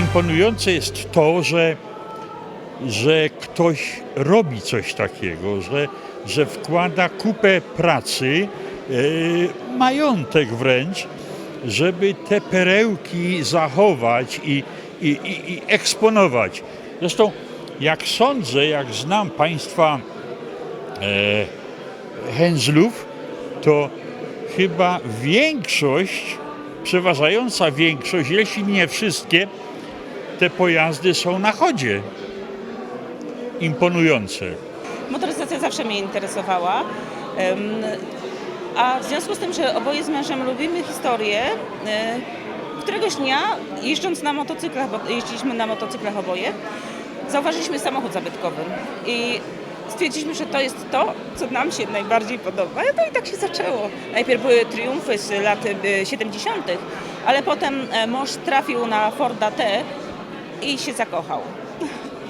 imponujące jest to, że, że ktoś robi coś takiego, że, że wkłada kupę pracy, e, majątek wręcz, żeby te perełki zachować i, i, i, i eksponować. Zresztą, jak sądzę, jak znam Państwa e, Hęzlów, to chyba większość, przeważająca większość, jeśli nie wszystkie, te pojazdy są na chodzie. Imponujące. Motoryzacja zawsze mnie interesowała. A w związku z tym, że oboje z mężem lubimy historię, e, któregoś dnia jeżdżąc na motocyklach, bo jeździliśmy na motocyklach oboje, zauważyliśmy samochód zabytkowy i stwierdziliśmy, że to jest to, co nam się najbardziej podoba. No i tak się zaczęło. Najpierw były triumfy z lat e, 70., ale potem e, mąż trafił na Forda T i się zakochał.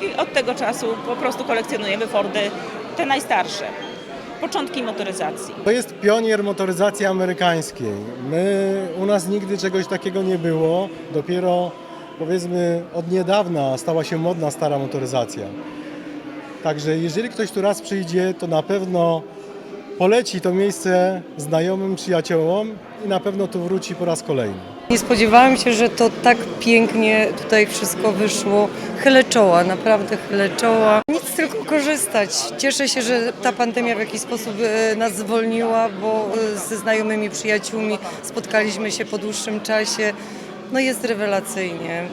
I od tego czasu po prostu kolekcjonujemy Fordy, te najstarsze. Początki motoryzacji. To jest pionier motoryzacji amerykańskiej. My, u nas nigdy czegoś takiego nie było. Dopiero powiedzmy od niedawna stała się modna stara motoryzacja. Także jeżeli ktoś tu raz przyjdzie, to na pewno poleci to miejsce znajomym, przyjaciołom i na pewno tu wróci po raz kolejny. Nie spodziewałam się, że to tak pięknie tutaj wszystko wyszło. Chylę czoła, naprawdę chylę czoła. Nic tylko korzystać. Cieszę się, że ta pandemia w jakiś sposób e, nas zwolniła, bo e, ze znajomymi, przyjaciółmi spotkaliśmy się po dłuższym czasie. No jest rewelacyjnie.